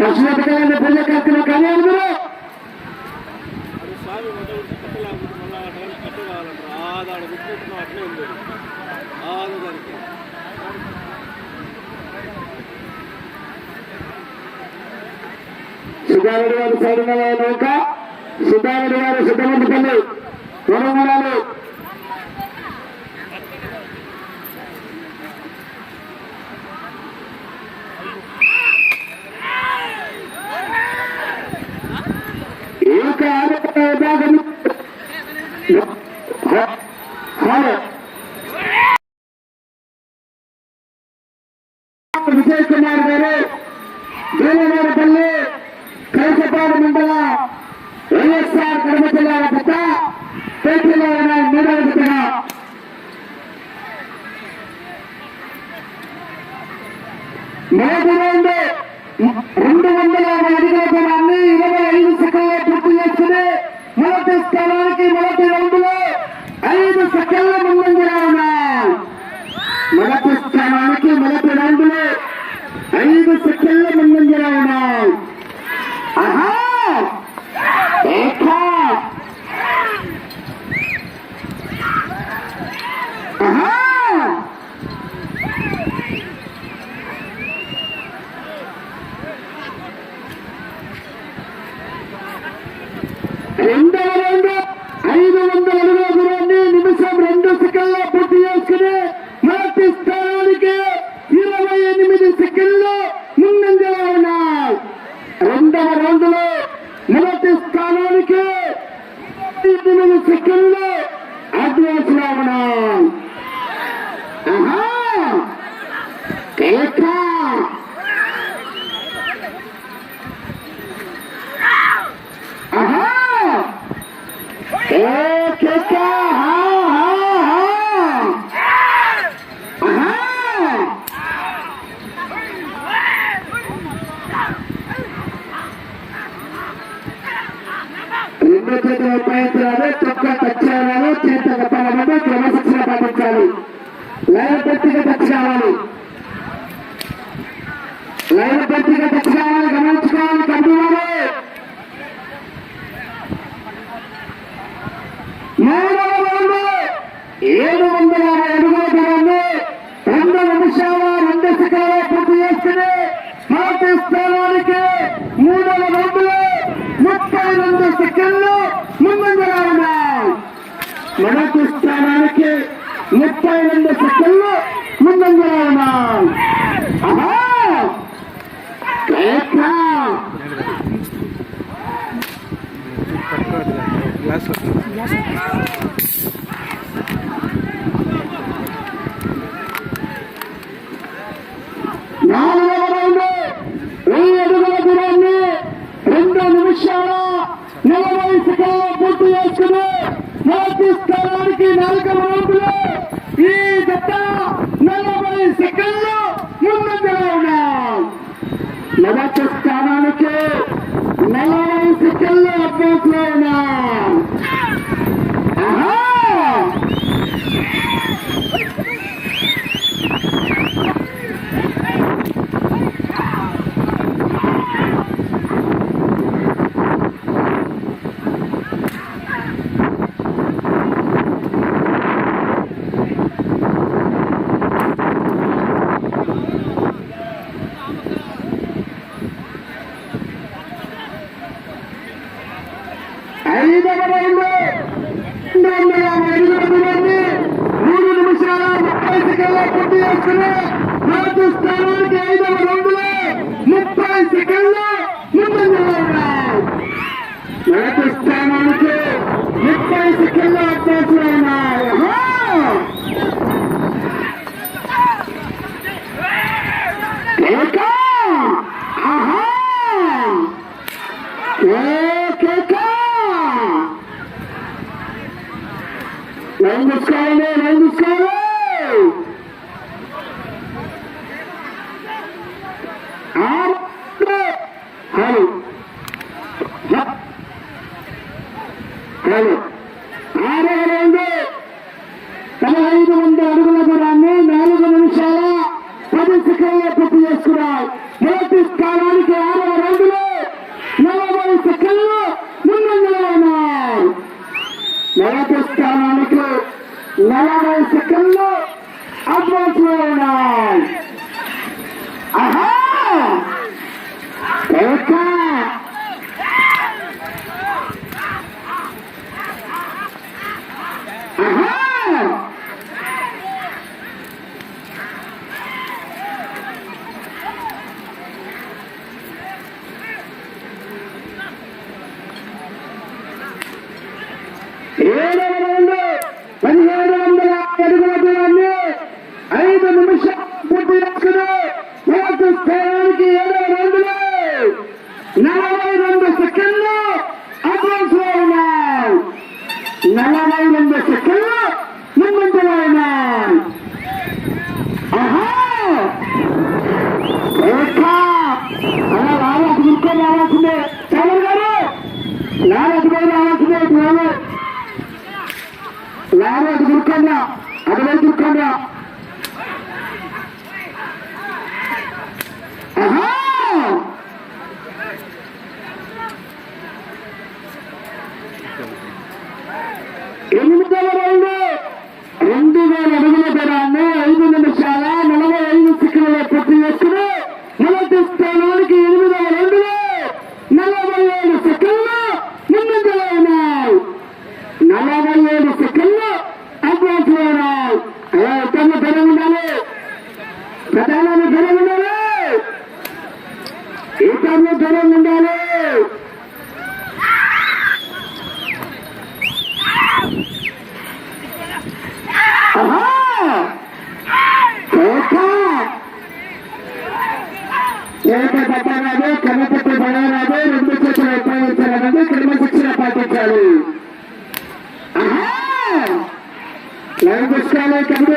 ದಕ್ಷಿಣ ಪೂಜೆ ಕಾರ್ಯಕ್ರಮ ಕಾರ್ಯಾಲಯಗಳು సుధారెడ్డి గారు సైడ్ నౌక సుధారెడ్డి గారు సిద్ధమంది పల్లి వరంగల్ నేటి రోజు రెండు వందల అడుగుల దూరాన్ని ఇరవై ఐదు సెకండ్లో పూర్తి చేస్తూనే మొదటి స్థానానికి మొదటి Eita! Yeah. లవచస్ స్థానానికి నలభై సెకండ్ల అభ్యాసంలో ఉన్నాం స్థానానికి ఐదవ రౌండ్లో ముప్పై సెకండ్లు ముందు Kelly ¡Era! అరవై దుర్కన్య అరవై దుర్కన్య బలరాము రెండు చేతులు ఉపయోగించాలన్నది క్రమశిక్షణ పాటించాలి. లైన్ తీసుకోవాలి committee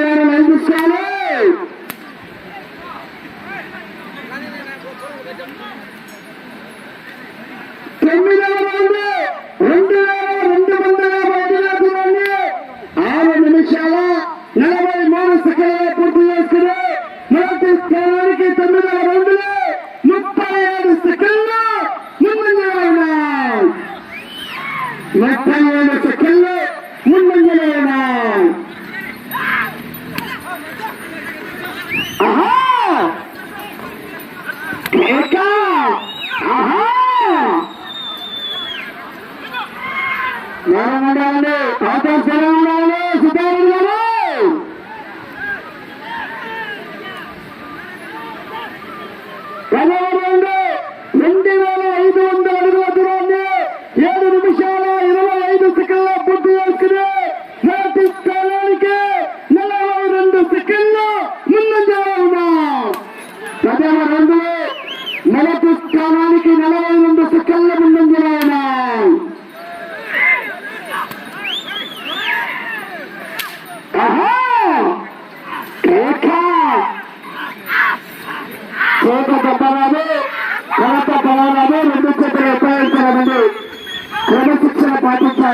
I am a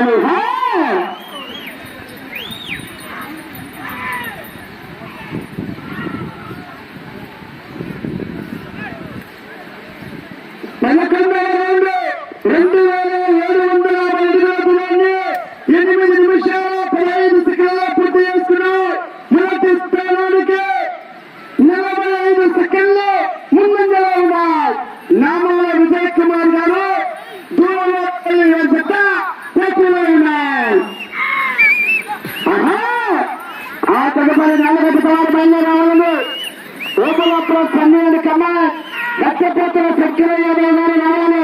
Hallelujah. కన్నీళ్ళని కమ్మ లక్షపోతుల శక్తిరయ్య నారాయణ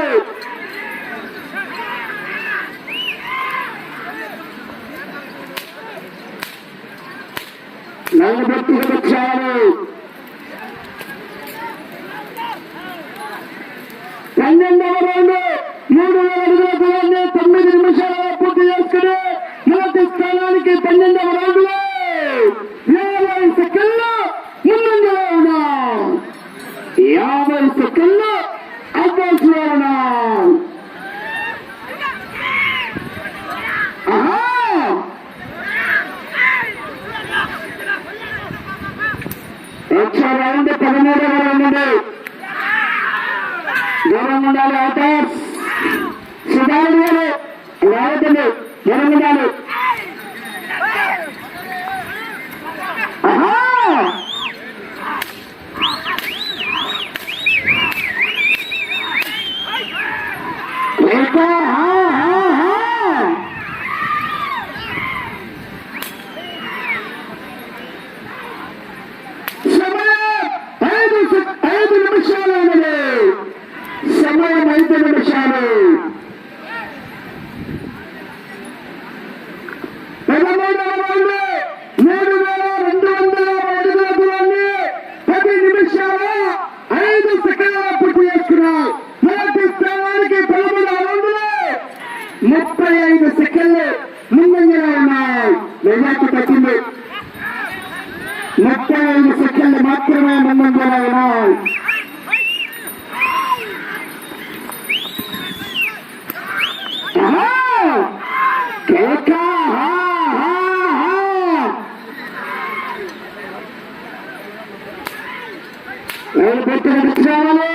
ప్రభుత్వమే ఎనగడాలి సేవలే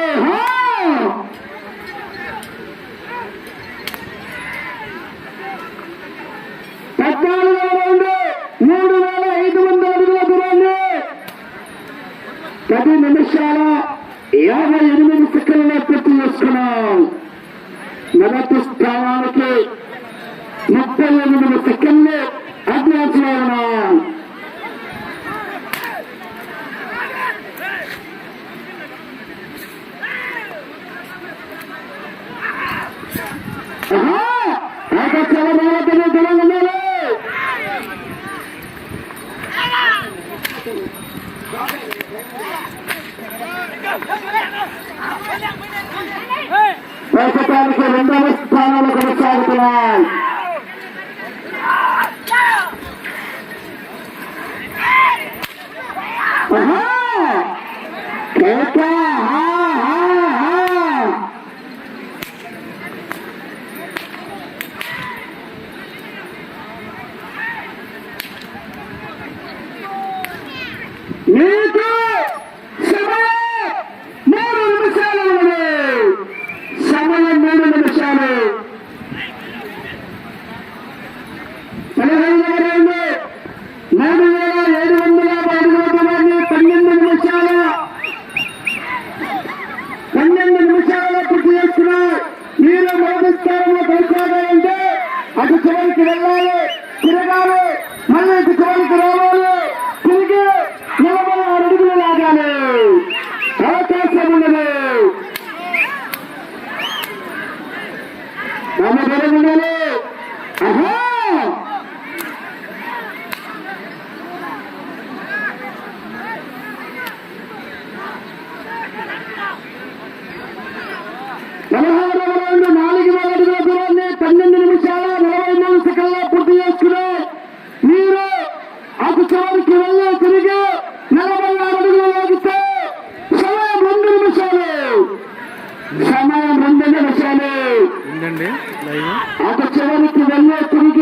పద్నాలుగు రౌండ్ మూడు వేల ఐదు వందల అడుగుల దూరాన్ని. పది నిమిషాల యాభై ముప్పై ఎనిమిది సెకండ్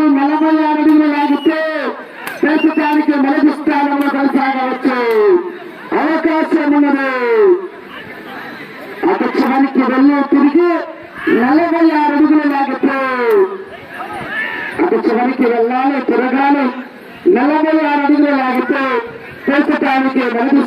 అడుగులు నలభై ఆరు అడుగులు లాగితే ప్రస్తుతానికి మొదటి స్థానంలో కొనసాగవచ్చు. అవకాశం ఉన్నది. అధ్యక్షానికి వెళ్ళి తిరిగి నలభై ఆరు అడుగులు లాగితే అధ్యక్షానికి వెళ్ళాలి తిరగాలి. నలభై ఆరు అడుగులు లాగితే ప్రస్తుతానికి మొదటి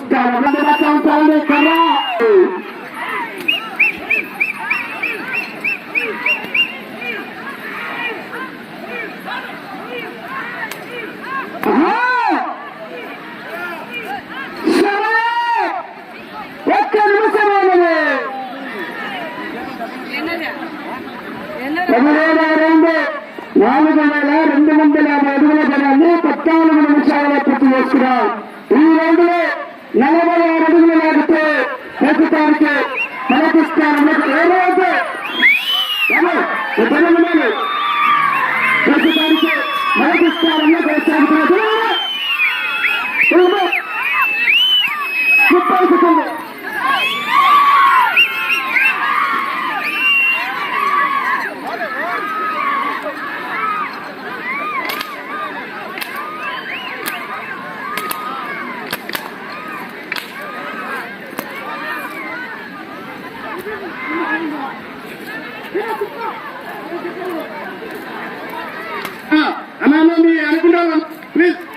Please.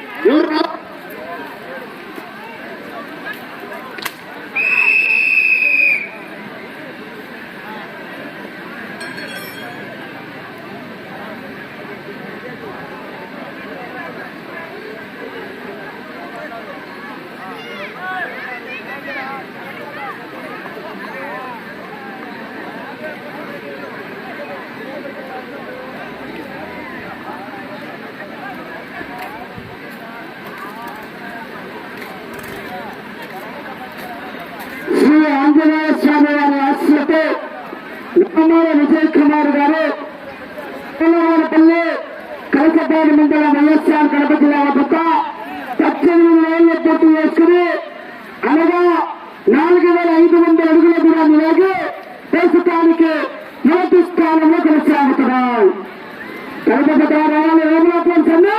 నమ్మూర విజయ్ కుమార్ గారు పిల్లవారిపల్లి కలకపాడు మండలం వైఎస్ఆర్ కడప జిల్లా వద్ద పద్దెనిమిది ఏళ్ళు పూర్తి చేసుకుని అనగా నాలుగు వేల ఐదు వందల అడుగుల దూరాన్ని లాగి ప్రస్తుతానికి మొదటి స్థానంలో కొనసాగుతున్నాయి కడప రావాలి రేగులపల్లి సన్నా